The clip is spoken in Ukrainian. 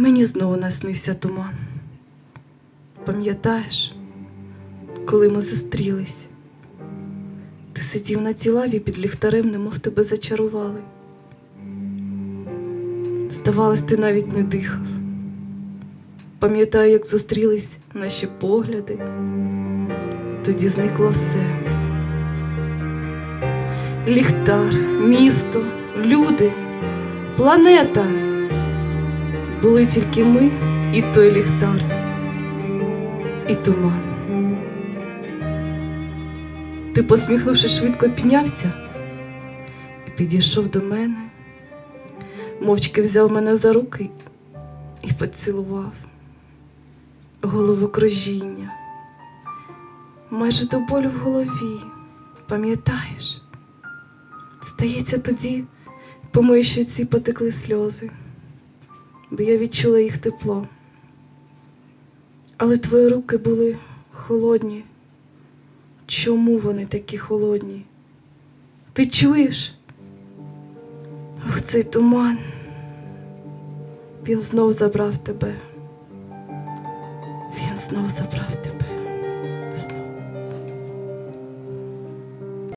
Мені знову наснився туман. Пам'ятаєш, коли ми зустрілись, ти сидів на цій лаві під ліхтарем, немов тебе зачарували. Здавалось, ти навіть не дихав. Пам'ятаю, як зустрілись наші погляди, тоді зникло все. Ліхтар, місто, люди, планета. Були тільки ми і той ліхтар, і туман. Ти, посміхнувшись, швидко піднявся і підійшов до мене, мовчки взяв мене за руки і поцілував головокружіння, майже до болю в голові, пам'ятаєш? Здається, тоді по моїй щоці потекли сльози, бо я відчула їх тепло. Але твої руки були холодні. Чому вони такі холодні? Ти чуєш? Ох, цей туман. Він знов забрав тебе. Він знов забрав тебе.